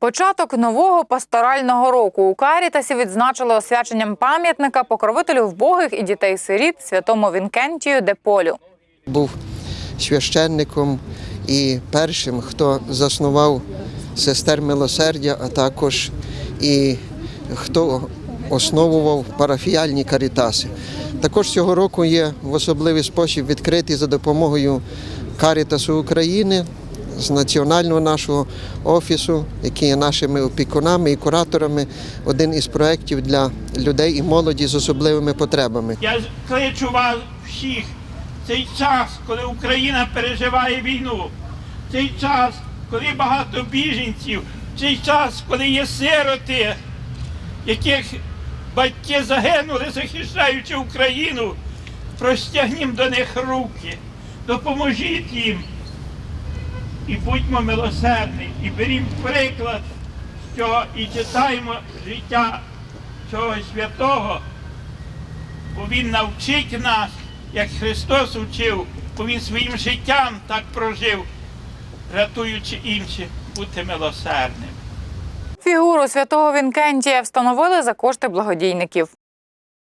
Початок нового пасторального року у Карітасі відзначили освяченням пам'ятника покровителю вбогих і дітей-сиріт святому Вінкентію де Полю. був священником і першим, хто заснував сестер милосердя, а також і хто основував парафіяльні карітаси. Також цього року є в особливий спосіб відкритий за допомогою Карітасу України з національного нашого офісу, який є нашими опікунами і кураторами, один із проєктів для людей і молоді з особливими потребами. Я кличу вас всіх цей час, коли Україна переживає війну, цей час, коли багато біженців, цей час, коли є сироти, яких батьки загинули, захищаючи Україну, простягнім до них руки, допоможіть їм. І будьмо милосердні, і берімо приклад з цього і читаємо життя цього святого, бо Він навчить нас, як Христос учив, бо Він своїм життям так прожив, рятуючи інших, бути милосердним. Фігуру святого Вінкентія встановили за кошти благодійників.